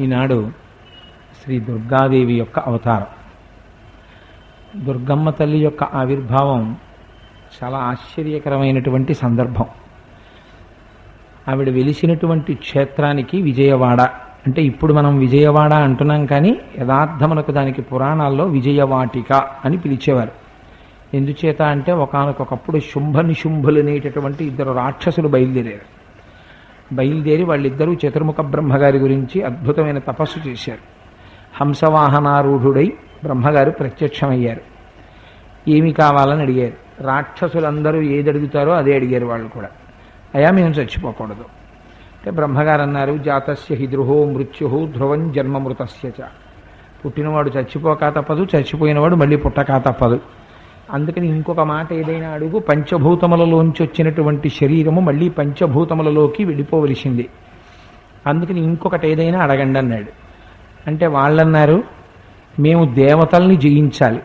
ఈనాడు శ్రీ దుర్గాదేవి యొక్క అవతారం. దుర్గమ్మ తల్లి యొక్క ఆవిర్భావం చాలా ఆశ్చర్యకరమైనటువంటి సందర్భం. ఆవిడ వెలిసినటువంటి క్షేత్రానికి విజయవాడ అంటే ఇప్పుడు మనం విజయవాడ అంటున్నాం కానీ యథార్థమునకు దానికి పురాణాల్లో విజయవాటిక అని పిలిచేవారు. ఎందుచేత అంటే ఒకనకొకప్పుడు శుంభ నిశుంభులు అనేటటువంటి ఇద్దరు రాక్షసులు బయలుదేరారు. బయలుదేరి వాళ్ళిద్దరూ చతుర్ముఖ బ్రహ్మగారి గురించి అద్భుతమైన తపస్సు చేశారు. హంసవాహనారూఢుడై బ్రహ్మగారు ప్రత్యక్షమయ్యారు. ఏమి కావాలని అడిగారు. రాక్షసులందరూ ఏది అడుగుతారో అదే అడిగారు వాళ్ళు కూడా. అయా మేము చచ్చిపోకూడదు. అంటే బ్రహ్మగారు అన్నారు జాతస్య హిద్రుహో మృత్యు ధ్రువం జన్మమృతస్య చ. పుట్టినవాడు చచ్చిపోక తప్పదు చచ్చిపోయినవాడు మళ్ళీ పుట్టక తప్పదు. అందుకని ఇంకొక మాట ఏదైనా అడుగు పంచభూతములలోంచి వచ్చినటువంటి శరీరము మళ్ళీ పంచభూతములలోకి వెళ్ళిపోవలసింది. అందుకని ఇంకొకటి ఏదైనా అడగండి అన్నాడు. అంటే వాళ్ళన్నారు మేము దేవతల్ని జయించాలి.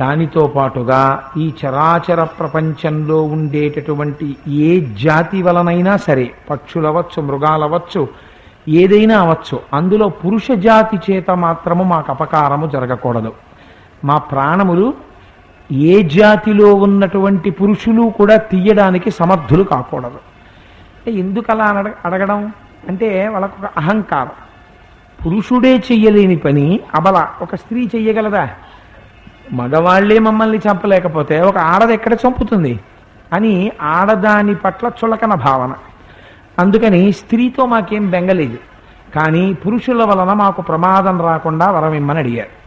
దానితో పాటుగా ఈ చరాచర ప్రపంచంలో ఉండేటటువంటి ఏ జాతి వలనైనా సరే పక్షులవచ్చు మృగాలవచ్చు ఏదైనా అవచ్చు అందులో పురుష జాతి చేత మాత్రము మాకు అపకారము జరగకూడదు. మా ప్రాణములు ఏ జాతిలో ఉన్నటువంటి పురుషులు కూడా తీయడానికి సమర్థులు కాకూడదు. అంటే ఎందుకు అలా అడగ అడగడం? అంటే వాళ్ళకు ఒక అహంకారం. పురుషుడే చెయ్యలేని పని అబల. ఒక స్త్రీ చెయ్యగలదా? మగవాళ్ళే మమ్మల్ని చంపలేకపోతే ఒక ఆడది ఎక్కడ చంపుతుంది? అని ఆడదాని పట్ల చులకన భావన. అందుకని స్త్రీతో మాకేం బెంగలేదు. కానీ పురుషుల వలన మాకు ప్రమాదం రాకుండా వరమిమ్మని అడిగారు.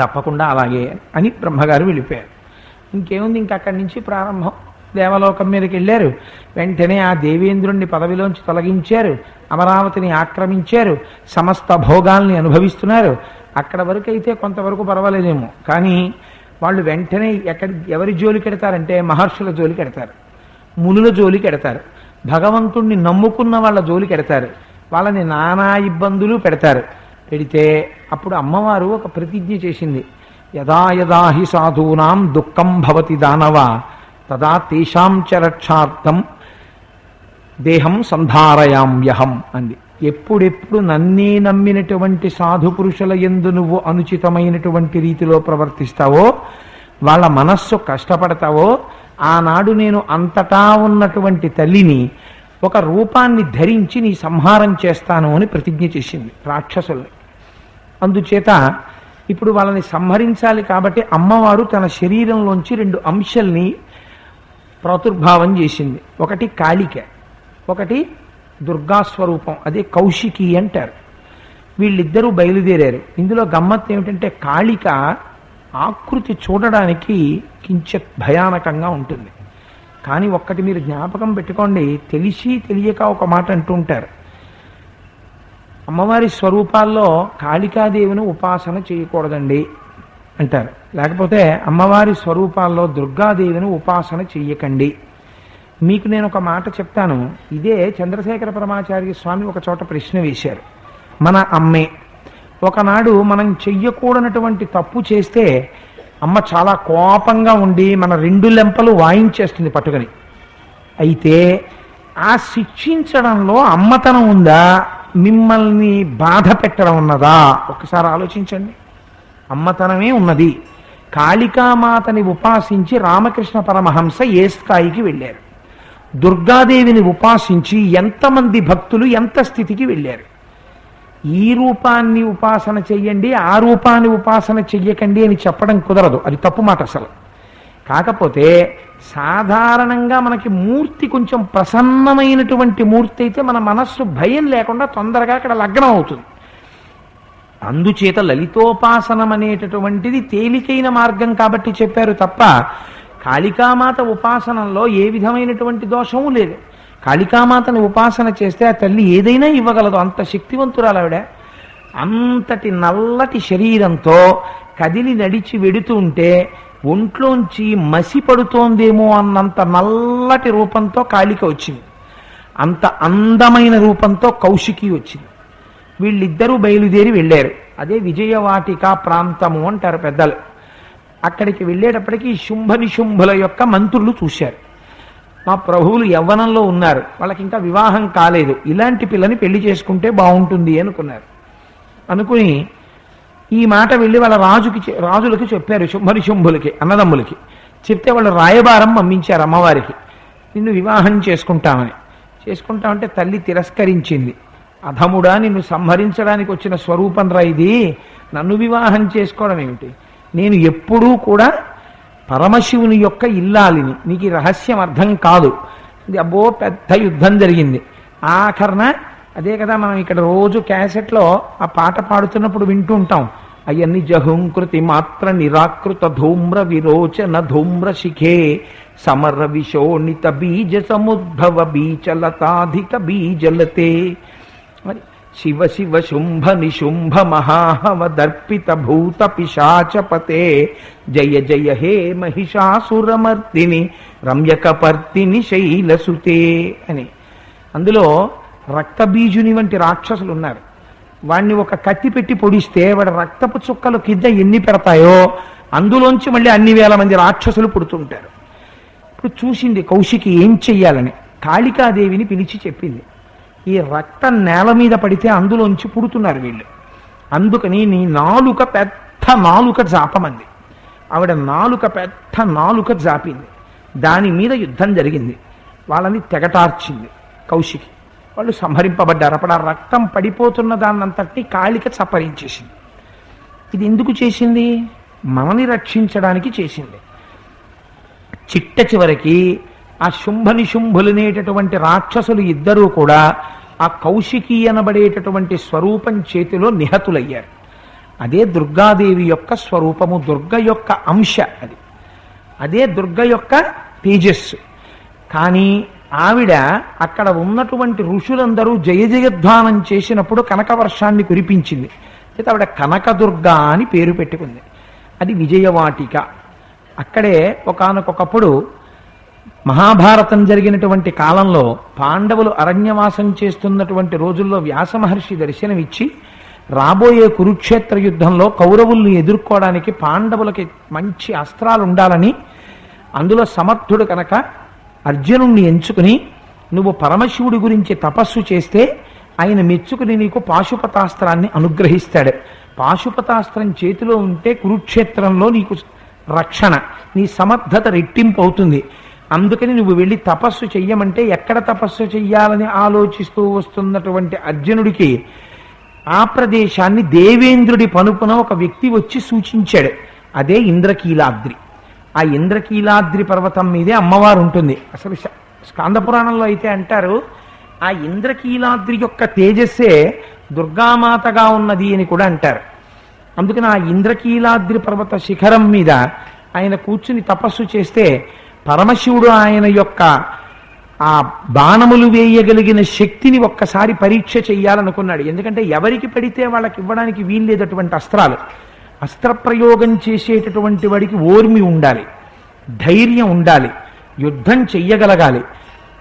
తప్పకుండా అలాగే అని బ్రహ్మగారు వెళ్ళిపోయారు. ఇంకేముంది ఇంక అక్కడి నుంచి ప్రారంభం. దేవలోకం మీదకి వెళ్ళారు. వెంటనే ఆ దేవేంద్రుణ్ణి పదవిలోంచి తొలగించారు. అమరావతిని ఆక్రమించారు. సమస్త భోగాల్ని అనుభవిస్తున్నారు. అక్కడ వరకు అయితే కొంతవరకు పర్వాలేదేమో. కానీ వాళ్ళు వెంటనే ఎక్కడి ఎవరి జోలికి ఎడతారంటే మహర్షుల జోలికి ఎడతారు. మునుల జోలికి ఎడతారు. భగవంతుణ్ణి నమ్ముకున్న వాళ్ళ జోలికి ఎడతారు. వాళ్ళని నానా ఇబ్బందులు పెడతారు. పెడితే అప్పుడు అమ్మవారు ఒక ప్రతిజ్ఞ చేసింది. యదా యదా హి సాధూనాం దుఃఖం భవతి దానవ తదా తేషాం చ రక్షార్థం దేహం సంధారయామ్యహం అంది. ఎప్పుడెప్పుడు నన్నే నమ్మినటువంటి సాధు పురుషుల ఎందు నువ్వు అనుచితమైనటువంటి రీతిలో ప్రవర్తిస్తావో వాళ్ళ మనస్సు కష్టపడతావో ఆనాడు నేను అంతటా ఉన్నటువంటి తల్లిని ఒక రూపాన్ని ధరించి నీ సంహారం చేస్తాను అని ప్రతిజ్ఞ చేసింది రాక్షసుల్ని. అందుచేత ఇప్పుడు వాళ్ళని సంహరించాలి కాబట్టి అమ్మవారు తన శరీరంలోంచి రెండు అంశల్ని ప్రాతుర్భావం చేసింది. ఒకటి కాళిక ఒకటి దుర్గాస్వరూపం అదే కౌశికి అంటారు. వీళ్ళిద్దరూ బయలుదేరారు. ఇందులో గమ్మత్ ఏమిటంటే కాళిక ఆకృతి చూడడానికి కించెత్ భయానకంగా ఉంటుంది. కానీ ఒక్కటి మీరు జ్ఞాపకం పెట్టుకోండి తెలిసి తెలియక ఒక మాట అంటూ ఉంటారు. అమ్మవారి స్వరూపాల్లో కాళికాదేవిని ఉపాసన చేయకూడదండి అంటారు. లేకపోతే అమ్మవారి స్వరూపాల్లో దుర్గాదేవిని ఉపాసన చెయ్యకండి. మీకు నేను ఒక మాట చెప్తాను. ఇదే చంద్రశేఖర పరమాచార్య స్వామి ఒక చోట ప్రశ్న వేశారు. మన అమ్మే ఒకనాడు మనం చెయ్యకూడనటువంటి తప్పు చేస్తే అమ్మ చాలా కోపంగా ఉండి మన రెండు లెంపలు వాయించేస్తుంది పట్టుకొని. అయితే ఆ శిక్షించడంలో అమ్మతనం ఉందా? మిమ్మల్ని బాధ పెట్టడం ఉన్నదా? ఒకసారి ఆలోచించండి. అమ్మతనమే ఉన్నది. కాళికామాతని ఉపాసించి రామకృష్ణ పరమహంస ఏ స్థాయికి వెళ్ళారు. దుర్గాదేవిని ఉపాసించి ఎంతమంది భక్తులు ఎంత స్థితికి వెళ్ళారు. ఈ రూపాన్ని ఉపాసన చెయ్యండి ఆ రూపాన్ని ఉపాసన చెయ్యకండి అని చెప్పడం కుదరదు. అది తప్పు మాట అసలు. కాకపోతే సాధారణంగా మనకి మూర్తి కొంచెం ప్రసన్నమైనటువంటి మూర్తి అయితే మన మనస్సు భయం లేకుండా తొందరగా అక్కడ లగ్నం అవుతుంది. అందుచేత లలితోపాసనం అనేటటువంటిది తేలికైన మార్గం కాబట్టి చెప్పారు తప్ప కాళికామాత ఉపాసనంలో ఏ విధమైనటువంటి దోషము లేదు. కాళికామాతను ఉపాసన చేస్తే ఆ తల్లి ఏదైనా ఇవ్వగలదు. అంత శక్తివంతురాలు ఆవిడ. అంతటి నల్లటి శరీరంతో కదిలి నడిచి వెడుతూ ఉంటే ఒంట్లోంచి మసి పడుతోందేమో అన్నంత నల్లటి రూపంతో కాళిక వచ్చింది. అంత అందమైన రూపంతో కౌశికి వచ్చింది. వీళ్ళిద్దరూ బయలుదేరి వెళ్ళారు. అదే విజయవాటిక ప్రాంతము అంటారు పెద్దలు. అక్కడికి వెళ్ళేటప్పటికీ శుంభ నిశుంభుల యొక్క మంత్రులు చూశారు. మా ప్రభువులు యవ్వనంలో ఉన్నారు. వాళ్ళకి ఇంకా వివాహం కాలేదు. ఇలాంటి పిల్లని పెళ్ళి చేసుకుంటే బాగుంటుంది అనుకున్నారు. అనుకుని ఈ మాట వెళ్ళి వాళ్ళ రాజుకి చె- రాజులకి చెప్పారు శుంభరి శుంభులకి అన్నదమ్ములకి. చెప్తే వాళ్ళు రాయబారం పంపించారు అమ్మవారికి. నిన్ను వివాహం చేసుకుంటామని. చేసుకుంటామంటే తల్లి తిరస్కరించింది. అధముడా నిన్ను సంహరించడానికి వచ్చిన స్వరూపం రా ఇది. నన్ను వివాహం చేసుకోవడం ఏమిటి? నేను ఎప్పుడూ కూడా పరమశివుని యొక్క ఇల్లాలిని. నీకు రహస్యం అర్థం కాదు. ఇది అబ్బో పెద్ద యుద్ధం జరిగింది. ఆఖరణ అదే కదా మనం ఇక్కడ రోజు క్యాసెట్లో ఆ పాట పాడుతున్నప్పుడు వింటూ ఉంటాం. అయన్ని జహుంకృతి మాత్ర నిరాకృత ధూమ్ర విరోచన ధూమ్ర శిఖే సమర విశోణిత బీజ సముద్భవ బీచలతాధిక బీజలతే. మరి శివ శివ శుంభ నిశుంభ మహాహవ దర్పిత భూత పిశాచపతే. జయ జయ హే మహిషాసురమర్దిని రమ్యకపర్తిని శైలసుతే అని. అందులో రక్తబీజుని వంటి రాక్షసులు ఉన్నారు. వాణ్ణి ఒక కత్తి పెట్టి పొడిస్తే వాడి రక్తపు చుక్కలు కింద ఎన్ని పెడతాయో అందులోంచి మళ్ళీ అన్ని వేల మంది రాక్షసులు పుడుతుంటారు. ఇప్పుడు చూసింది కౌశికి ఏం చెయ్యాలని? కాళికాదేవిని పిలిచి చెప్పింది. ఈ రక్తం నేల మీద పడితే అందులోంచి పుడుతున్నారు వీళ్ళు. అందుకని నీ నాలుక పెద్ద నాలుక జాపమంది. ఆవిడ నాలుక పెద్ద నాలుక జాపింది. దాని మీద యుద్ధం జరిగింది. వాళ్ళని తెగటార్చింది కౌశికి. వాళ్ళు సంహరింపబడ్డారు. అప్పుడు ఆ రక్తం పడిపోతున్న దాన్నంతటి కాళిక చప్పరించేసింది. ఇది ఎందుకు చేసింది? మనని రక్షించడానికి చేసింది. చిట్ట చివరికి ఆ శుంభని శుంభులనేటటువంటి రాక్షసులు ఇద్దరూ కూడా ఆ కౌశికి అనబడేటటువంటి స్వరూపం చేతిలో నిహతులయ్యారు. అదే దుర్గాదేవి యొక్క స్వరూపము దుర్గ యొక్క అంశ అది. అదే దుర్గ యొక్క తేజస్సు. కానీ ఆవిడ అక్కడ ఉన్నటువంటి ఋషులందరూ జయ జయధ్వానం చేసినప్పుడు కనకవర్షాన్ని కురిపించింది. అయితే ఆవిడ కనకదుర్గ అని పేరు పెట్టుకుంది. అది విజయవాటిక. అక్కడే ఒకనకొకప్పుడు మహాభారతం జరిగినటువంటి కాలంలో పాండవులు అరణ్యవాసం చేస్తున్నటువంటి రోజుల్లో వ్యాస మహర్షి దర్శనమిచ్చి రాబోయే కురుక్షేత్ర యుద్ధంలో కౌరవుల్ని ఎదుర్కోవడానికి పాండవులకి మంచి అస్త్రాలు ఉండాలని అందులో సమర్థుడు కనుక అర్జునుణ్ణి ఎంచుకుని నువ్వు పరమశివుడి గురించి తపస్సు చేస్తే ఆయన మెచ్చుకుని నీకు పాశుపతాస్త్రాన్ని అనుగ్రహిస్తాడు. పాశుపతాస్త్రం చేతిలో ఉంటే కురుక్షేత్రంలో నీకు రక్షణ నీ సమర్థత రెట్టింపు అవుతుంది. అందుకని నువ్వు వెళ్ళి తపస్సు చెయ్యమంటే ఎక్కడ తపస్సు చెయ్యాలని ఆలోచిస్తూ వస్తున్నటువంటి అర్జునుడికి ఆ ప్రదేశాన్ని దేవేంద్రుడి పనుపున ఒక వ్యక్తి వచ్చి సూచించాడు. అదే ఇంద్రకీలాద్రి. ఆ ఇంద్రకీలాద్రి పర్వతం మీదే అమ్మవారు ఉంటుంది అసలు స్కాంద పురాణంలో అయితే అంటారు ఆ ఇంద్రకీలాద్రి యొక్క తేజస్సే దుర్గామాతగా ఉన్నది అని కూడా అంటారు. అందుకని ఆ ఇంద్రకీలాద్రి పర్వత శిఖరం మీద ఆయన కూర్చుని తపస్సు చేస్తే పరమశివుడు ఆయన యొక్క ఆ బాణములు వేయగలిగిన శక్తిని ఒక్కసారి పరీక్ష చేయాలనుకున్నాడు ఎందుకంటే ఎవరికి పడితే వాళ్ళకి ఇవ్వడానికి వీల్లేదటువంటి అస్త్రాలు. అస్త్రప్రయోగం చేసేటటువంటి వాడికి ఓర్మి ఉండాలి ధైర్యం ఉండాలి యుద్ధం చెయ్యగలగాలి.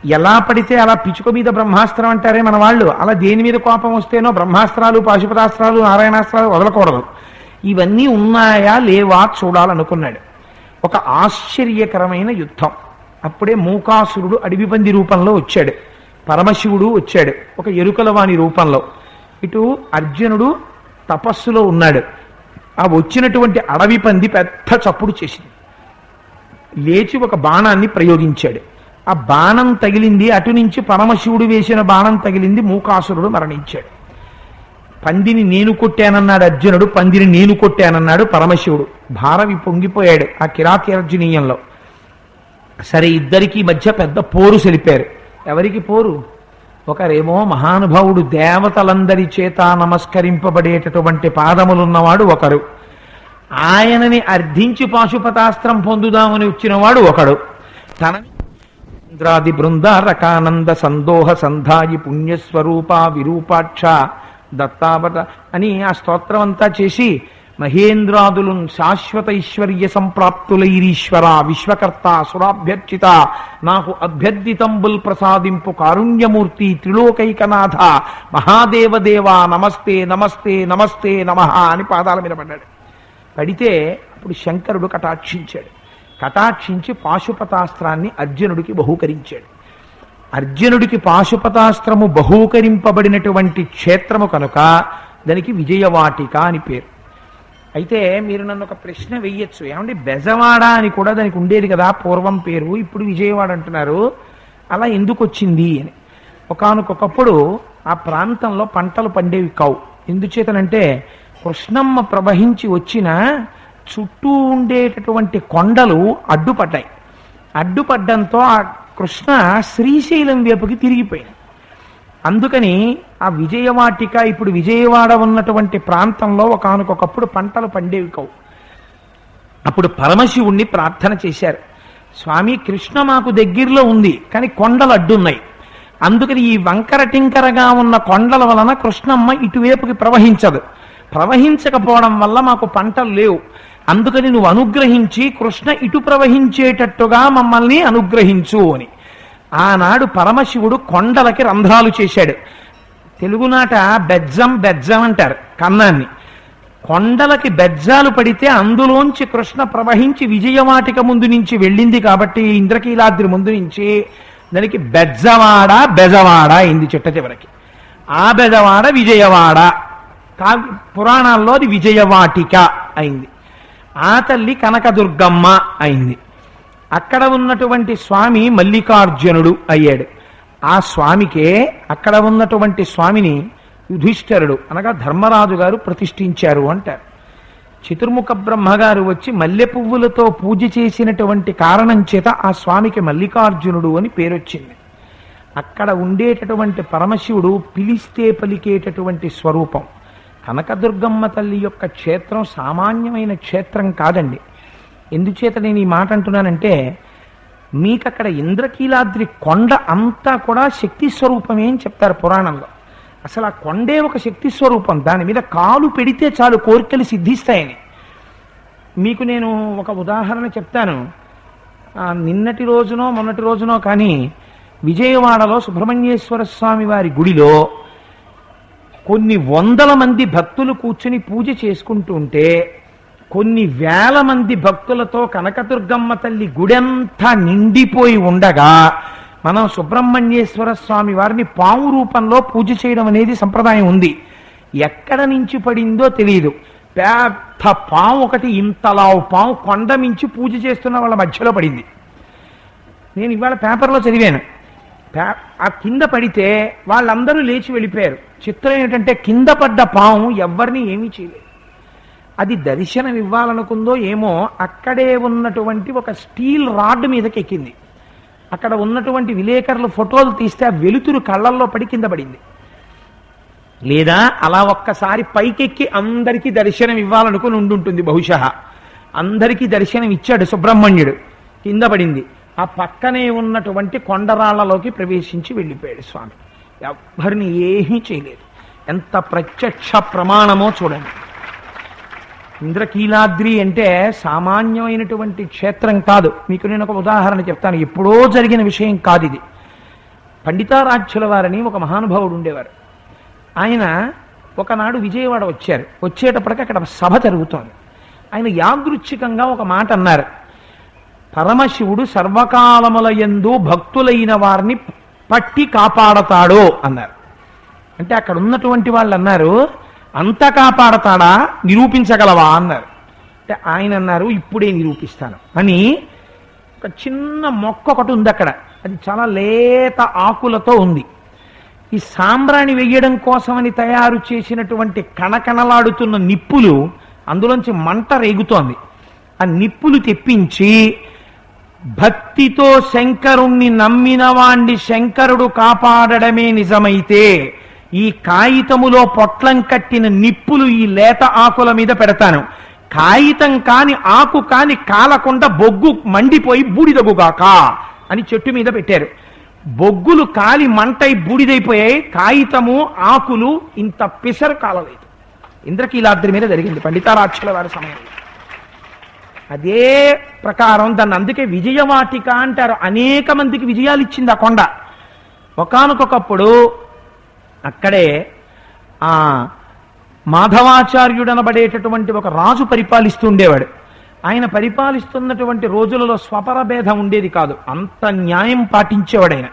ఎలా పడితే అలా పిచుక మీద బ్రహ్మాస్త్రం అంటారే మన వాళ్ళు. అలా దేని మీద కోపం వస్తేనో బ్రహ్మాస్త్రాలు పాశుపతాస్త్రాలు నారాయణాస్త్రాలు వదలకూడదు. ఇవన్నీ ఉన్నాయా లేవా చూడాలనుకున్నాడు. ఒక ఆశ్చర్యకరమైన యుద్ధం. అప్పుడే మూకాసురుడు అడవిపంది రూపంలో వచ్చాడు. పరమశివుడు వచ్చాడు. ఒక ఎరుకల వాణి రూపంలో. ఇటు అర్జునుడు తపస్సులో ఉన్నాడు. ఆ వచ్చినటువంటి అడవి పంది పెద్ద చప్పుడు చేసింది. లేచి ఒక బాణాన్ని ప్రయోగించాడు. ఆ బాణం తగిలింది అటు నుంచి పరమశివుడు వేసిన బాణం తగిలింది మూకాసురుడు మరణించాడు. పందిని నేను కొట్టానన్నాడు అర్జునుడు పందిని నేను కొట్టానన్నాడు పరమశివుడు. భారవి పొంగిపోయాడు ఆ కిరాతీర్జునీయంలో. సరే ఇద్దరికీ మధ్య పెద్ద పోరు సెలిపారు. ఎవరికి పోరు? ఒకరేమో మహానుభావుడు దేవతలందరి చేత నమస్కరింపబడేటటువంటి పాదములున్నవాడు ఒకరు. ఆయనని అర్థించి పాశుపతాస్త్రం పొందుదామని వచ్చినవాడు ఒకడు. తన ఇంద్రాది బృందారకానంద సందోహ సంధాయి పుణ్యస్వరూప విరూపాక్ష దత్తావత అని ఆ స్తోత్రం అంతా చేసి మహేంద్రాదులున్ శాశ్వత ఐశ్వర్య సంప్రాప్తులైరీశ్వర విశ్వకర్త సురాభ్యర్చిత నాకు అభ్యర్థితంబుల్ ప్రసాదింపు కారుణ్యమూర్తి త్రిలోకైకనాథ మహాదేవదేవ నమస్తే నమస్తే నమస్తే నమ అని పాదాల మీద పడ్డాడు. పడితే అప్పుడు శంకరుడు కటాక్షించాడు. కటాక్షించి పాశుపతాస్త్రాన్ని అర్జునుడికి బహూకరించాడు. అర్జునుడికి పాశుపతాస్త్రము బహూకరింపబడినటువంటి క్షేత్రము కనుక దానికి విజయవాటిక అని పేరు. అయితే మీరు నన్ను ఒక ప్రశ్న వెయ్యొచ్చు ఏమండి బెజవాడ అని కూడా దానికి ఉండేది కదా పూర్వం పేరు ఇప్పుడు విజయవాడ అంటున్నారు. అలా ఎందుకు వచ్చింది అని. ఒకనకొకప్పుడు ఆ ప్రాంతంలో పంటలు పండేవి కావు. ఎందుచేతనంటే కృష్ణమ్మ ప్రవహించి వచ్చిన చుట్టూ ఉండేటటువంటి కొండలు అడ్డుపడ్డాయి. అడ్డుపడ్డంతో ఆ కృష్ణ శ్రీశైలం వైపుకి తిరిగిపోయింది అందుకని ఆ విజయవాటిక ఇప్పుడు విజయవాడ ఉన్నటువంటి ప్రాంతంలో ఒకనకొకప్పుడు పంటలు పండేవి కావు. అప్పుడు పరమశివుణ్ణి ప్రార్థన చేశారు. స్వామి కృష్ణ మాకు దగ్గరలో ఉంది కానీ కొండలు అడ్డున్నాయి. అందుకని ఈ వంకర టింకరగా ఉన్న కొండల వలన కృష్ణమ్మ ఇటువైపుకి ప్రవహించదు. ప్రవహించకపోవడం వల్ల మాకు పంటలు లేవు. అందుకని నువ్వు అనుగ్రహించి కృష్ణ ఇటు ప్రవహించేటట్టుగా మమ్మల్ని అనుగ్రహించు అని. ఆనాడు పరమశివుడు కొండలకి రంధ్రాలు చేశాడు. తెలుగునాట బెజ్జం బెజ్జం అంటారు కన్నాన్ని. కొండలకి బెజ్జాలు పడితే అందులోంచి కృష్ణ ప్రవహించి విజయవాటిక ముందు నుంచి వెళ్ళింది కాబట్టి ఇంద్రకీలాద్రి ముందు నుంచి దానికి బెజ్జవాడ బెజవాడ అయింది చిట్ట చివరికి. ఆ బెజవాడ విజయవాడ. కా పురాణాల్లో అది విజయవాటిక అయింది. ఆ తల్లి కనకదుర్గమ్మ అయింది. అక్కడ ఉన్నటువంటి స్వామి మల్లికార్జునుడు అయ్యాడు. ఆ స్వామికే అక్కడ ఉన్నటువంటి స్వామిని యుధిష్ఠరుడు అనగా ధర్మరాజు గారు ప్రతిష్ఠించారు అంటారు. చతుర్ముఖ బ్రహ్మగారు వచ్చి మల్లె పువ్వులతో పూజ చేసినటువంటి కారణం చేత ఆ స్వామికి మల్లికార్జునుడు అని పేరొచ్చింది. అక్కడ ఉండేటటువంటి పరమశివుడు పిలిస్తే పలికేటటువంటి స్వరూపం. కనకదుర్గమ్మ తల్లి యొక్క క్షేత్రం సామాన్యమైన క్షేత్రం కాదండి. ఎందుచేత నేను ఈ మాట అంటున్నానంటే మీకు అక్కడ ఇంద్రకీలాద్రి కొండ అంతా కూడా శక్తి స్వరూపమే అని చెప్తారు పురాణంలో. అసలు ఆ కొండే ఒక శక్తి స్వరూపం. దాని మీద కాలు పెడితే చాలు కోరికలు సిద్ధిస్తాయని. మీకు నేను ఒక ఉదాహరణ చెప్తాను. నిన్నటి రోజునో మొన్నటి రోజునో కానీ విజయవాడలో సుబ్రహ్మణ్యేశ్వర స్వామి వారి గుడిలో కొన్ని వందల మంది భక్తులు కూర్చుని పూజ చేసుకుంటూ ఉంటే కొన్ని వేల మంది భక్తులతో కనకదుర్గమ్మ తల్లి గుడెంతా నిండిపోయి ఉండగా మనం సుబ్రహ్మణ్యేశ్వర స్వామి వారిని పాము రూపంలో పూజ చేయడం అనేది సంప్రదాయం ఉంది. ఎక్కడ నుంచి పడిందో తెలియదు పెద్ద పాము ఒకటి ఇంతలావు పాము కొండ మించి పూజ చేస్తున్న వాళ్ళ మధ్యలో పడింది. నేను ఇవాళ పేపర్లో చదివాను. పే- ఆ కింద పడితే వాళ్ళందరూ లేచి వెళ్ళిపోయారు. చిత్రం ఏంటంటే కింద పడ్డ పాము ఎవరిని ఏమీ చేయలేదు. అది దర్శనం ఇవ్వాలనుకుందో ఏమో అక్కడే ఉన్నటువంటి ఒక స్టీల్ రాడ్ మీదకి ఎక్కింది అక్కడ ఉన్నటువంటి విలేకరులు ఫోటోలు తీస్తే ఆ వెలుతురు కళ్ళల్లో పడి కింద పడింది. లేదా అలా ఒక్కసారి పైకెక్కి అందరికీ దర్శనం ఇవ్వాలనుకుని ఉండుంటుంది బహుశా. అందరికీ దర్శనం ఇచ్చాడు సుబ్రహ్మణ్యుడు. కింద పడింది. ఆ పక్కనే ఉన్నటువంటి కొండరాళ్ళలోకి ప్రవేశించి వెళ్ళిపోయాడు స్వామి. ఎవ్వరిని ఏమీ చేయలేదు. ఎంత ప్రత్యక్ష ప్రమాణమో చూడండి. ఇంద్రకీలాద్రి అంటే సామాన్యమైనటువంటి క్షేత్రం కాదు. మీకు నేను ఒక ఉదాహరణ చెప్తాను. ఎప్పుడో జరిగిన విషయం కాదు ఇది. పండితారాధ్యుల వారని ఒక మహానుభావుడు ఉండేవారు. ఆయన ఒకనాడు విజయవాడ వచ్చారు. వచ్చేటప్పటికి అక్కడ సభ జరుగుతోంది. ఆయన యాదృచ్ఛికంగా ఒక మాట అన్నారు. పరమశివుడు సర్వకాలముల యందు భక్తులైన వారిని పట్టి కాపాడతాడు అన్నారు. అంటే అక్కడ ఉన్నటువంటి వాళ్ళు అన్నారు అంత కాపాడతాడా? నిరూపించగలవా? అన్నారు. అంటే ఆయన అన్నారు ఇప్పుడే నిరూపిస్తాను. అని ఒక చిన్న మొక్క ఒకటి ఉంది అక్కడ. అది చాలా లేత ఆకులతో ఉంది. ఈ సాంబ్రాణి వెయ్యడం కోసమని తయారు చేసినటువంటి కణకణలాడుతున్న నిప్పులు అందులోంచి మంట రేగుతోంది. ఆ నిప్పులు తెప్పించి భక్తితో శంకరుణ్ణి నమ్మిన వాణ్ణి శంకరుడు కాపాడడమే నిజమైతే ఈ కాగితములో పొట్లం కట్టిన నిప్పులు ఈ లేత ఆకుల మీద పెడతాను. కాగితం కాని ఆకు కాని కాలకుండా బొగ్గు మండిపోయి బూడిదగుగాక అని చెట్టు మీద పెట్టారు. బొగ్గులు కాలి మంటై బూడిదైపోయాయి. కాగితము ఆకులు ఇంత పిసరు కాలలేదు. ఇంద్రకీలాద్రి మీద జరిగింది పండితారాక్షల వారి సమయంలో. అదే ప్రకారం దాన్ని అందుకే విజయవాటిక అంటారు. అనేక మందికి విజయాలు ఇచ్చింది ఆ కొండ. ఒకనకొకప్పుడు అక్కడే ఆ మాధవాచార్యుడనబడేటటువంటి ఒక రాజు పరిపాలిస్తూ ఉండేవాడు. ఆయన పరిపాలిస్తున్నటువంటి రోజులలో స్వపర భేదం ఉండేది కాదు. అంత న్యాయం పాటించేవాడు ఆయన.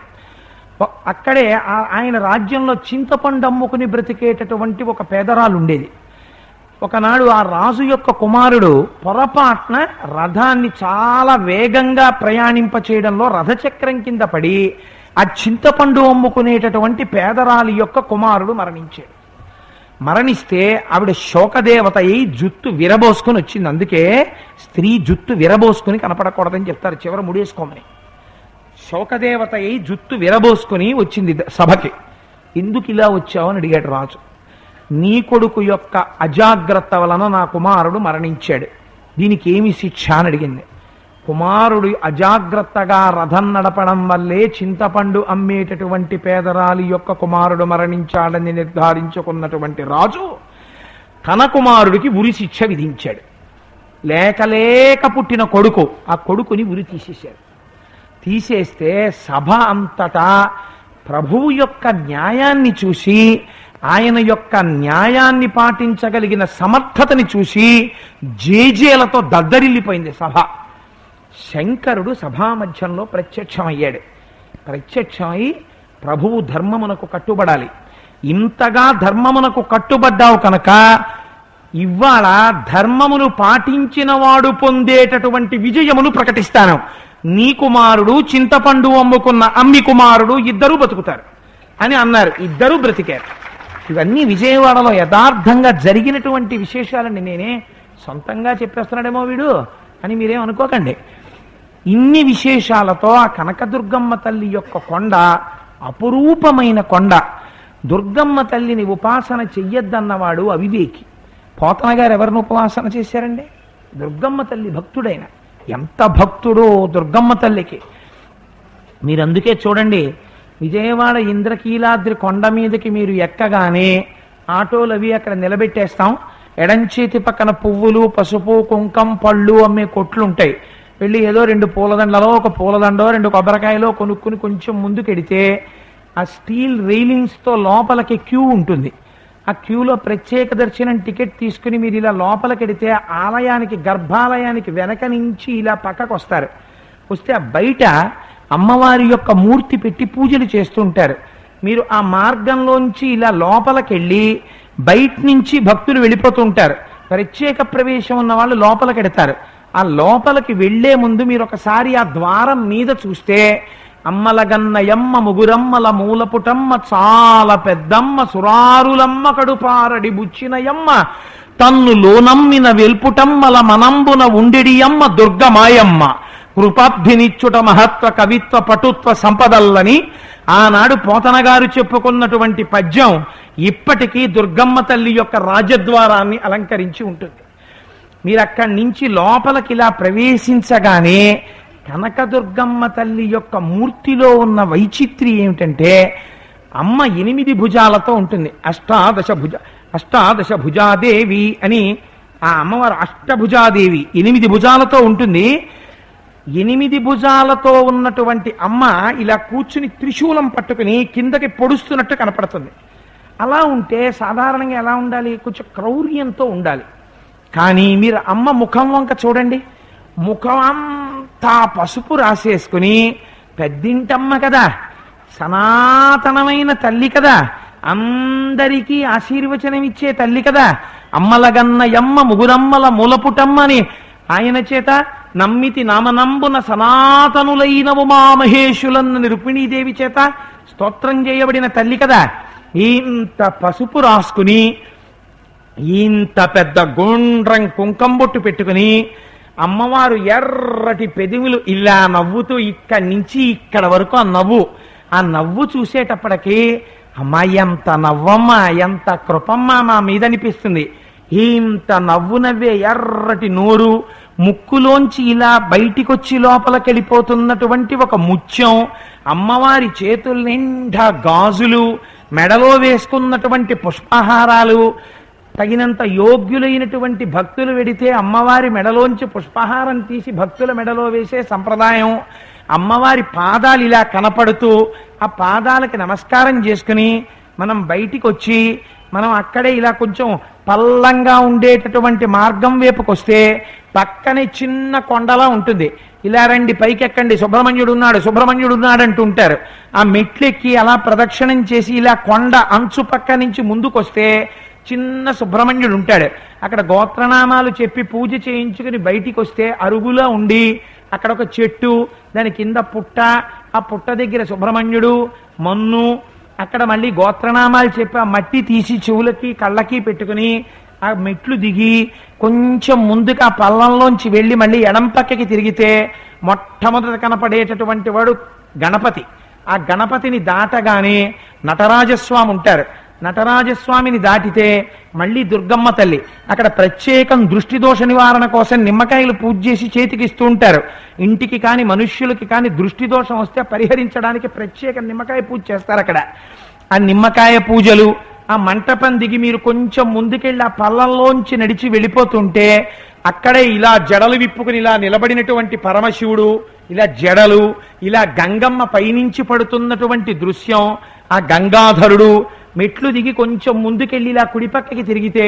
అక్కడే ఆ- ఆయన రాజ్యంలో చింతపండు అమ్ముకుని బ్రతికేటటువంటి ఒక పేదరాలు ఉండేది ఒకనాడు ఆ రాజు యొక్క కుమారుడు పొరపాటున రథాన్ని చాలా వేగంగా ప్రయాణింప చేయడంలో రథచక్రం కింద పడి ఆ చింతపండు అమ్ముకునేటటువంటి పేదరాలి యొక్క కుమారుడు మరణించాడు. మరణిస్తే ఆవిడ శోకదేవత అయి జుత్తు విరబోసుకొని వచ్చింది. అందుకే స్త్రీ జుత్తు విరబోసుకుని కనపడకూడదని చెప్తారు. చివర ముడేసుకోమని. శోకదేవత అయి జుత్తు విరబోసుకుని వచ్చింది సభకి. ఎందుకు ఇలా వచ్చావు? అని అడిగాడు రాజు. నీ కొడుకు యొక్క అజాగ్రత్త వలన నా కుమారుడు మరణించాడు. దీనికి ఏమి శిక్ష? అని అడిగింది. కుమారుడు అజాగ్రత్తగా రథం నడపడం వల్లే చింతపండు అమ్మేటటువంటి పేదరాలి యొక్క కుమారుడు మరణించాడని నిర్ధారించుకున్నటువంటి రాజు తన కుమారుడికి ఉరి శిక్ష విధించాడు. లేకలేక పుట్టిన కొడుకు ఆ కొడుకుని ఉరి తీసేశాడు. తీసేస్తే సభ అంతటా ప్రభువు యొక్క న్యాయాన్ని చూసి ఆయన యొక్క న్యాయాన్ని పాటించగలిగిన సమర్థతని చూసి జేజేలతో దద్దరిల్లిపోయింది సభ. శంకరుడు సభా మధ్యంలో ప్రత్యక్షమయ్యాడు. ప్రత్యక్షమై ప్రభువు ధర్మమునకు కట్టుబడాలి. ఇంతగా ధర్మమునకు కట్టుబడ్డావు కనుక ఇవాళ ధర్మమును పాటించిన వాడు పొందేటటువంటి విజయమును ప్రకటిస్తాను. నీ కుమారుడు చింతపండు అమ్ముకున్న అమ్మి కుమారుడు ఇద్దరూ బతుకుతారు అని అన్నారు. ఇద్దరూ బ్రతికారు. ఇవన్నీ విజయవాడలో యథార్థంగా జరిగినటువంటి విశేషాలని నేనే సొంతంగా చెప్పేస్తున్నాడేమో వీడు అని మీరేం అనుకోకండి. ఇన్ని విశేషాలతో ఆ కనకదుర్గమ్మ తల్లి యొక్క కొండ అపురూపమైన కొండ. దుర్గమ్మ తల్లిని ఉపాసన చెయ్యొద్దన్నవాడు అవివేకి. పోతన గారు ఎవరిని ఉపాసన చేశారండి? దుర్గమ్మ తల్లి భక్తుడైన. ఎంత భక్తుడో దుర్గమ్మ తల్లికి. మీరు అందుకే చూడండి విజయవాడ ఇంద్రకీలాద్రి కొండ మీదకి మీరు ఎక్కగానే ఆటోలు అవి అక్కడ నిలబెట్టేస్తాం. ఎడంచేతి పక్కన పువ్వులు పసుపు కుంకం పళ్ళు అమ్మే కొట్లు ఉంటాయి వెళ్ళి ఏదో రెండు పూలదండలో ఒక పూలదండో రెండు కొబ్బరికాయలో కొనుక్కుని కొంచెం ముందుకెడితే ఆ స్టీల్ రెయిలింగ్స్తో లోపలికి క్యూ ఉంటుంది. ఆ క్యూలో ప్రత్యేక దర్శనం టికెట్ తీసుకుని మీరు ఇలా లోపలికెడితే ఆలయానికి గర్భాలయానికి వెనక నుంచి ఇలా పక్కకు వస్తారు వస్తే ఆ బయట అమ్మవారి యొక్క మూర్తి పెట్టి పూజలు చేస్తుంటారు. మీరు ఆ మార్గంలోంచి ఇలా లోపలికెళ్ళి బయట నుంచి భక్తులు వెళ్ళిపోతుంటారు. ప్రత్యేక ప్రవేశం ఉన్న వాళ్ళు లోపలికెడతారు. ఆ లోపలికి వెళ్ళే ముందు మీరు ఒకసారి ఆ ద్వారం మీద చూస్తే అమ్మలగన్నయమ్మ ముగురమ్మల మూలపుటమ్మ చాలా పెద్దమ్మ సురారులమ్మ కడుపారడి బుచ్చినయమ్మ తన్ను లోనమ్మిన వెల్పుటమ్మల మనంబున ఉండెడియమ్మ దుర్గమాయమ్మ. కృపాబ్ధినిచ్చుట మహత్వ కవిత్వ పటుత్వ సంపదల్లని ఆనాడు పోతనగారు చెప్పుకున్నటువంటి పద్యం ఇప్పటికీ దుర్గమ్మ తల్లి యొక్క రాజద్వారాన్ని అలంకరించి ఉంటుంది. మీరు అక్కడి నుంచి లోపలికి ఇలా ప్రవేశించగానే కనకదుర్గమ్మ తల్లి యొక్క మూర్తిలో ఉన్న వైచిత్రి ఏమిటంటే అమ్మ ఎనిమిది భుజాలతో ఉంటుంది. అష్టాదశ భుజ అష్టాదశ భుజాదేవి అని ఆ అమ్మవారు అష్టభుజాదేవి ఎనిమిది భుజాలతో ఉంటుంది. ఎనిమిది భుజాలతో ఉన్నటువంటి అమ్మ ఇలా కూర్చుని త్రిశూలం పట్టుకుని కిందకి పొడుస్తున్నట్టు కనపడుతుంది. అలా ఉంటే సాధారణంగా ఎలా ఉండాలి? కొంచెం క్రౌర్యంతో ఉండాలి. కానీ మీరు అమ్మ ముఖం వంక చూడండి. ముఖం అంతా పసుపు రాసేసుకుని పెద్దింటమ్మ కదా. సనాతనమైన తల్లి కదా. అందరికీ ఆశీర్వచనం ఇచ్చే తల్లి కదా. అమ్మలగన్న యమ్మ ముగురమ్మల మూలపుటమ్మని ఆయన చేత నమ్మితి నామనంబున సనాతనులైన ఉమామహేషులన్న నిరుపిణీదేవి చేత స్తోత్రం చేయబడిన తల్లి కదా. ఇంత పసుపు రాసుకుని ఇంత పెద్ద గుండ్రం కుంకం బొట్టు పెట్టుకుని అమ్మవారు ఎర్రటి పెదవులు ఇలా నవ్వుతూ ఇక్కడి నుంచి ఇక్కడ వరకు ఆ నవ్వు. ఆ నవ్వు చూసేటప్పటికి అమ్మ ఎంత నవ్వమ్మ ఎంత కృపమ్మ మా మీద అనిపిస్తుంది. ఇంత నవ్వు నవ్వే ఎర్రటి నోరు ముక్కులోంచి ఇలా బయటికొచ్చి లోపలికెళ్ళిపోతున్నటువంటి ఒక ముత్యం అమ్మవారి చేతుల నిండా గాజులు మెడలో వేసుకున్నటువంటి పుష్పహారాలు తగినంత యోగ్యులైనటువంటి భక్తులు వెడితే అమ్మవారి మెడలోంచి పుష్పహారం తీసి భక్తుల మెడలో వేసే సంప్రదాయం అమ్మవారి పాదాలు ఇలా కనపడుతూ ఆ పాదాలకి నమస్కారం చేసుకుని మనం బయటికి వచ్చి మనం అక్కడే ఇలా కొంచెం పల్లంగా ఉండేటటువంటి మార్గం వైపుకొస్తే పక్కనే చిన్న కొండలా ఉంటుంది. ఇలా రండి పైకి ఎక్కండి సుబ్రహ్మణ్యుడు ఉన్నాడు సుబ్రహ్మణ్యుడు ఉన్నాడు అంటుంటారు ఆ మెట్లెక్కి అలా ప్రదక్షిణం చేసి ఇలా కొండ అంచు పక్క నుంచి ముందుకొస్తే చిన్న సుబ్రహ్మణ్యుడు ఉంటాడు. అక్కడ గోత్రనామాలు చెప్పి పూజ చేయించుకుని బయటికి వస్తే అరుగులో ఉండి అక్కడ ఒక చెట్టు దాని కింద పుట్ట ఆ పుట్ట దగ్గర సుబ్రహ్మణ్యుడు మన్ను అక్కడ మళ్ళీ గోత్రనామాలు చెప్పి ఆ మట్టి తీసి చెవులకి కళ్ళకి పెట్టుకుని ఆ మెట్లు దిగి కొంచెం ముందుకు ఆ పల్లంలోంచి వెళ్ళి మళ్ళీ ఎడం పక్కకి తిరిగితే మొట్టమొదట కనపడేటటువంటి వాడు గణపతి. ఆ గణపతిని దాటగానే నటరాజస్వామి ఉంటారు. నటరాజస్వామిని దాటితే మళ్ళీ దుర్గమ్మ తల్లి. అక్కడ ప్రత్యేకం దృష్టి దోష నివారణ కోసం నిమ్మకాయలు పూజ చేసి చేతికి ఇస్తూ ఉంటారు. ఇంటికి కానీ మనుష్యులకి కానీ దృష్టి దోషం వస్తే పరిహరించడానికి ప్రత్యేక నిమ్మకాయ పూజ చేస్తారు అక్కడ. ఆ నిమ్మకాయ పూజలు ఆ మంటపం దిగి మీరు కొంచెం ముందుకెళ్ళి ఆ పల్లంలోంచి నడిచి వెళ్ళిపోతుంటే అక్కడే ఇలా జడలు విప్పుకుని ఇలా నిలబడినటువంటి పరమశివుడు ఇలా జడలు ఇలా గంగమ్మ పైనుంచి పడుతున్నటువంటి దృశ్యం ఆ గంగాధరుడు మెట్లు దిగి కొంచెం ముందుకెళ్ళి ఇలా కుడిపక్కకి తిరిగితే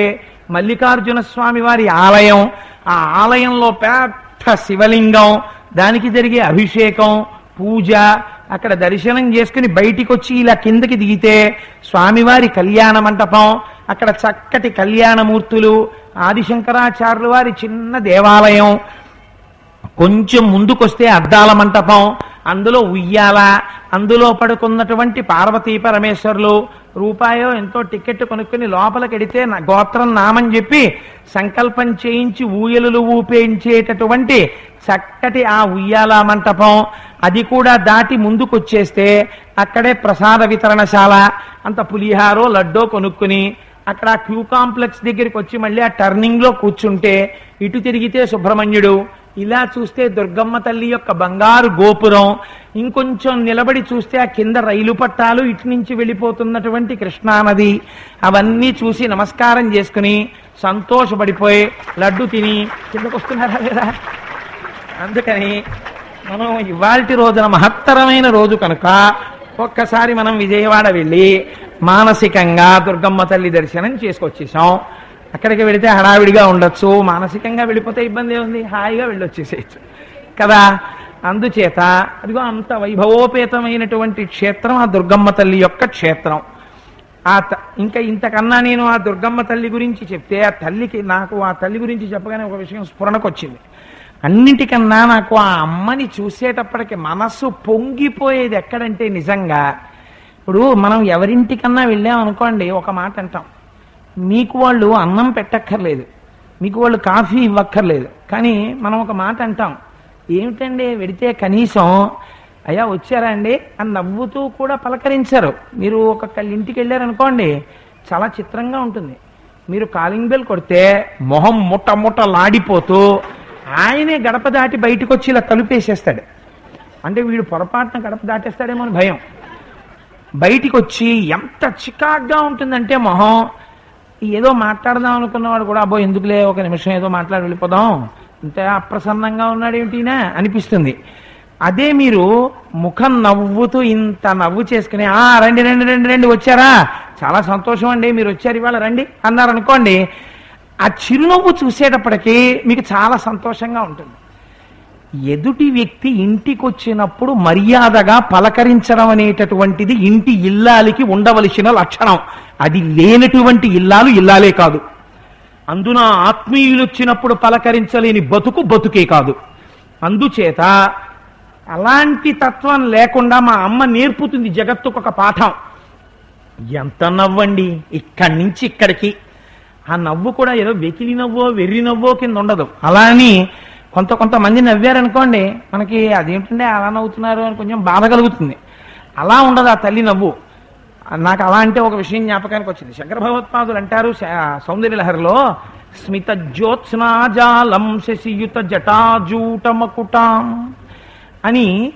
మల్లికార్జున స్వామి వారి ఆలయం ఆ ఆలయంలో పెద్ద శివలింగం దానికి జరిగే అభిషేకం పూజ అక్కడ దర్శనం చేసుకుని బయటికి వచ్చి ఇలా కిందకి దిగితే స్వామివారి కళ్యాణ మంటపం అక్కడ చక్కటి కళ్యాణమూర్తులు ఆదిశంకరాచార్యుల వారి చిన్న దేవాలయం కొంచెం ముందుకొస్తే అద్దాల మంటపం అందులో ఉయ్యాల అందులో పడుకున్నటువంటి పార్వతీ పరమేశ్వరులు రూపాయో ఎంతో టికెట్ కొనుక్కుని లోపలికెడితే నా గోత్రం నామని చెప్పి సంకల్పం చేయించి ఊయలులు ఊపేయించేటటువంటి చక్కటి ఆ ఉయ్యాల మంటపం. అది కూడా దాటి ముందుకొచ్చేస్తే అక్కడే ప్రసాద వితరణశాల అంత పులిహారో లడ్డో కొనుక్కుని అక్కడ క్యూ కాంప్లెక్స్ దగ్గరికి వచ్చి మళ్ళీ ఆ టర్నింగ్లో కూర్చుంటే ఇటు తిరిగితే సుబ్రహ్మణ్యుడు ఇలా చూస్తే దుర్గమ్మ తల్లి యొక్క బంగారు గోపురం ఇంకొంచెం నిలబడి చూస్తే ఆ కింద రైలు పట్టాలు ఇటు నుంచి వెళ్ళిపోతున్నటువంటి కృష్ణానది అవన్నీ చూసి నమస్కారం చేసుకుని సంతోషపడిపోయి లడ్డు తిని కిందకు వస్తున్నారా లేదా? అందుకని మనం ఇవాల్టి రోజున మహత్తరమైన రోజు కనుక ఒక్కసారి మనం విజయవాడ వెళ్ళి మానసికంగా దుర్గమ్మ తల్లి దర్శనం చేసుకొచ్చేసాం. అక్కడికి వెళితే హడావిడిగా ఉండొచ్చు మానసికంగా వెళ్ళిపోతే ఇబ్బంది ఏముంది? హాయిగా వెళ్ళొచ్చేసేయచ్చు. కదా? అందుచేత అదిగో అంత వైభవోపేతమైనటువంటి క్షేత్రం ఆ దుర్గమ్మ తల్లి యొక్క క్షేత్రం. ఆ త- ఇంకా ఇంతకన్నా నేను ఆ దుర్గమ్మ తల్లి గురించి చెప్తే ఆ తల్లికి నాకు ఆ తల్లి గురించి చెప్పగానే ఒక విషయం స్ఫురణకు వచ్చింది అన్నిటికన్నా నాకు ఆ అమ్మని చూసేటప్పటికి మనస్సు పొంగిపోయేది ఎక్కడంటే నిజంగా ఇప్పుడు మనం ఎవరింటికన్నా వెళ్ళాం అనుకోండి ఒక మాట అంటాం. మీకు వాళ్ళు అన్నం పెట్టక్కర్లేదు. మీకు వాళ్ళు కాఫీ ఇవ్వక్కర్లేదు. కానీ మనం ఒక మాట అంటాం. ఏమిటండి వెడితే కనీసం అయ్యా వచ్చారా అండి? అని నవ్వుతూ కూడా పలకరించారు. మీరు ఒక ఇంటికి వెళ్ళారనుకోండి చాలా చిత్రంగా ఉంటుంది. మీరు కాలింగ్ బెల్ కొడితే మొహం ముట్ట ముట్ట లాడిపోతూ ఆయనే గడప దాటి బయటకు వచ్చి ఇలా తలుపేసేస్తాడు. అంటే వీడు పొరపాటున గడప దాటేస్తాడేమో అని భయం. బయటికి వచ్చి ఎంత చికాగ్గా ఉంటుందంటే మొహం ఏదో మాట్లాడదాం అనుకున్నవాడు కూడా అబ్బో ఎందుకులే ఒక నిమిషం ఏదో మాట్లాడి వెళ్ళిపోదాం. ఇంత అప్రసన్నంగా ఉన్నాడు ఏమిటినా అనిపిస్తుంది. అదే మీరు ముఖం నవ్వుతూ ఇంత నవ్వు చేసుకుని ఆ రండి రండి రండి రండి వచ్చారా? చాలా సంతోషం అండి మీరు వచ్చారు ఇవాళ రండి అన్నారు అనుకోండి ఆ చిరునవ్వు చూసేటప్పటికీ మీకు చాలా సంతోషంగా ఉంటుంది. ఎదుటి వ్యక్తి ఇంటికి వచ్చినప్పుడు మర్యాదగా పలకరించడం అనేటటువంటిది ఇంటి ఇల్లాలికి ఉండవలసిన లక్షణం. అది లేనటువంటి ఇల్లాలు ఇల్లాలే కాదు. అందున ఆత్మీయులు వచ్చినప్పుడు పలకరించలేని బతుకు బతుకే కాదు. అందుచేత అలాంటి తత్వం లేకుండా మా అమ్మ నేర్పుతుంది జగత్తుకు ఒక పాఠం. ఎంత నవ్వండి ఇక్కడి నుంచి ఇక్కడికి. ఆ నవ్వు కూడా ఏదో వెకిలి నవ్వో వెర్రి నవ్వో కింద ఉండదు అలా అని కొంత కొంతమంది నవ్వారనుకోండి మనకి అదేంటంటే అలా నవ్వుతున్నారు అని కొంచెం బాధ కలుగుతుంది. అలా ఉండదు ఆ తల్లి నవ్వు. నాకు అలా అంటే ఒక విషయం జ్ఞాపకానికి వచ్చింది. శంకర భగవత్పాదులు అంటారు శ- సౌందర్యలహరిలో స్మిత జ్యోత్స్నాజాలం శశియుత జటాజూటమకుటాం అని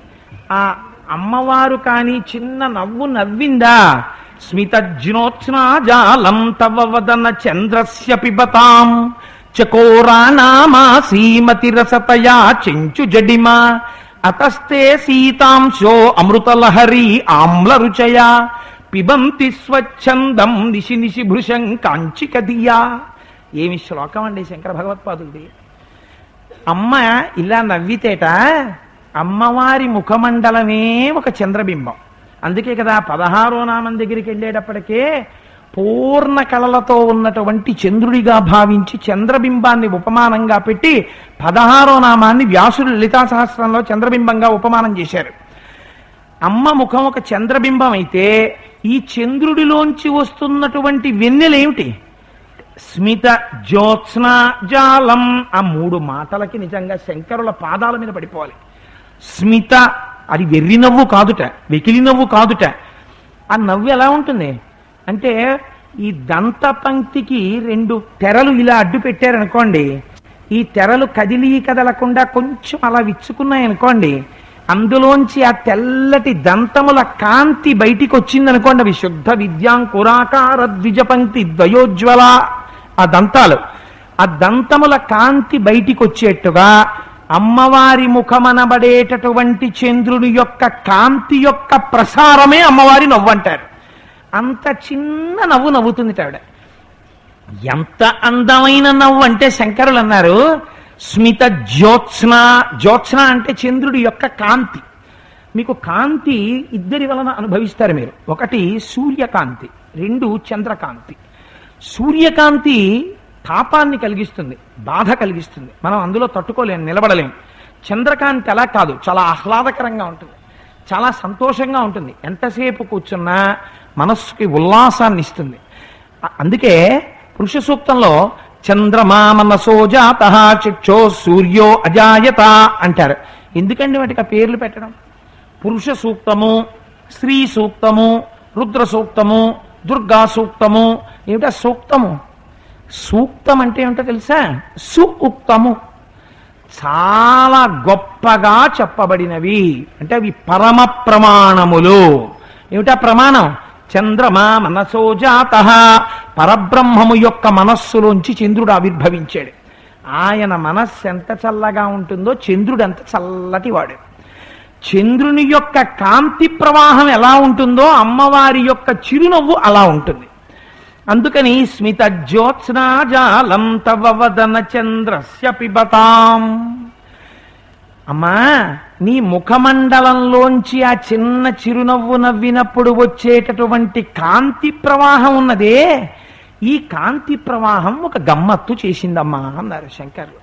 ఆ అమ్మవారు కాని చిన్న నవ్వు నవ్విందా? స్మిత జ్యోత్స్నాజాలం తవ వదన చంద్రస్య పిబతాం. చకోరానామా సీమతిరసతయా చెంచు జడిమా. అతస్తే సీతాంశో అమృతలహరి ఆమ్ల రుచయా. పిబంతి స్వచ్ఛందం నిశి నిశి భృశం కాంచికదియా ఏమి శ్లోకం అండి శంకర భగవత్పాదుడిది అమ్మ ఇలా నవ్వితేట అమ్మవారి ముఖమండలమే ఒక చంద్రబింబం. అందుకే కదా పదహారో నామం దగ్గరికి వెళ్ళేటప్పటికే పూర్ణ కళలతో ఉన్నటువంటి చంద్రుడిగా భావించి చంద్రబింబాన్ని ఉపమానంగా పెట్టి పదహారో నామాన్ని వ్యాసుడు లలితా సహస్రంలో చంద్రబింబంగా ఉపమానం చేశారు. అమ్మ ముఖం ఒక చంద్రబింబం అయితే ఈ చంద్రుడిలోంచి వస్తున్నటువంటి వెన్నెలేమిటి స్మిత జ్యోత్స్న జాలం ఆ మూడు మాటలకి నిజంగా శంకరుల పాదాల మీద పడిపోవాలి. స్మిత అది వెర్రి నవ్వు కాదుట వెకిలి నవ్వు కాదుట. ఆ నవ్వు ఎలా ఉంటుంది? అంటే ఈ దంత పంక్తికి రెండు తెరలు ఇలా అడ్డు పెట్టారనుకోండి ఈ తెరలు కదిలి కదలకుండా కొంచెం అలా విచ్చుకున్నాయనుకోండి అందులోంచి ఆ తెల్లటి దంతముల కాంతి బయటికి వచ్చిందనుకోండి అవి శుద్ధ విద్యాంకురాకార ద్విజ పంక్తి ద్వయోజ్వల ఆ దంతాలు. ఆ దంతముల కాంతి బయటికి వచ్చేట్టుగా అమ్మవారి ముఖమనబడేటటువంటి చంద్రుని యొక్క కాంతి యొక్క ప్రసారమే అమ్మవారి నవ్వంటారు. అంత చిన్న నవ్వు నవ్వుతుంది ఆవిడ. ఎంత అందమైన నవ్వు అంటే శంకరులు అన్నారు స్మిత జ్యోత్స్న జ్యోత్స్న అంటే చంద్రుడి యొక్క కాంతి. మీకు కాంతి ఇద్దరి వలన అనుభవిస్తారు మీరు. ఒకటి సూర్యకాంతి రెండు చంద్రకాంతి. సూర్యకాంతి తాపాన్ని కలిగిస్తుంది బాధ కలిగిస్తుంది. మనం అందులో తట్టుకోలేము నిలబడలేం. చంద్రకాంతి అలా కాదు చాలా ఆహ్లాదకరంగా ఉంటుంది చాలా సంతోషంగా ఉంటుంది. ఎంతసేపు కూర్చున్నా మనస్సుకి ఉల్లాసాన్ని ఇస్తుంది అందుకే పురుష సూక్తంలో చంద్రమా మనసో జాత చిక్షో సూర్యో అజాయత అంటారు. ఎందుకండి వాటికి ఆ పేర్లు పెట్టడం? పురుష సూక్తము స్త్రీ సూక్తము రుద్ర సూక్తము దుర్గా సూక్తము ఏమిటా సూక్తము? సూక్తం అంటే ఏమిటో తెలుసా? సుక్తము చాలా గొప్పగా చెప్పబడినవి. అంటే అవి పరమ ప్రమాణములు. ఏమిటా ప్రమాణం? చంద్రమా మనసో జాత. పరబ్రహ్మము యొక్క మనస్సులోంచి చంద్రుడు ఆవిర్భవించాడు. ఆయన మనస్సు ఎంత చల్లగా ఉంటుందో చంద్రుడు అంత చల్లటి వాడు. చంద్రుని యొక్క కాంతి ప్రవాహం ఎలా ఉంటుందో అమ్మవారి యొక్క చిరునవ్వు అలా ఉంటుంది. అందుకని స్మిత జ్యోత్స్నాజాలం తవ వదన చంద్రస్య పిబతాం. అమ్మా నీ ముఖమండలంలోంచి ఆ చిన్న చిరునవ్వు నవ్వినప్పుడు వచ్చేటటువంటి కాంతి ప్రవాహం ఉన్నదే. ఈ కాంతి ప్రవాహం ఒక గమ్మత్తు చేసిందమ్మా అన్నారు శంకర్లు.